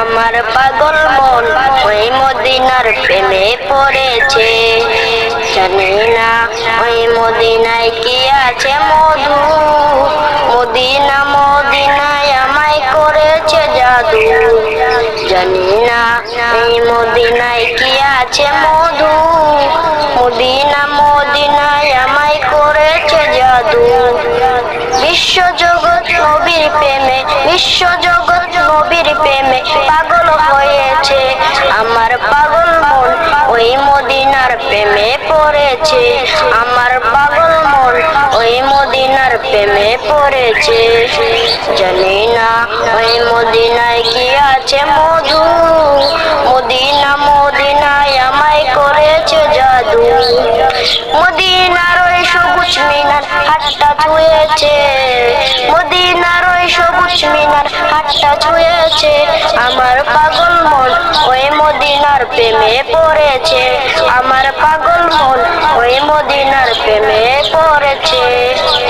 আমার পাগল মন ওই মদিনার প্রেমে পড়েছে। জানি না ওই মদিনায় কি আছে মধু। মদিনা, মদিনায় আমায় করেছে জাদু। জানি না এই মদিনায় কি আছে মধু। মদিনা, মদিনায় আমায় করেছে জাদু। বিশ্ব জগৎ নবীর প্রেমে বিশ্ব জগৎ নবীর প্রেমে পাগল হয়েছে, আমার পাগল মন ওই মদিনার প্রেমে পড়েছে। আমার পাগল মন ওই মদিনার প্রেমে পড়েছে। জানি না ওই মদিনায় কি আছে মধু। মদিনা, মদিনায় আমায় করেছে জাদু। মদিনার ওই সবুজ মিনার হাতটা ওই মিনার হাতটা ছুঁয়েছে। আমার পাগল মন ওই মদিনার প্রেমে পড়েছে। আমার পাগল মন ওই মদিনার প্রেমে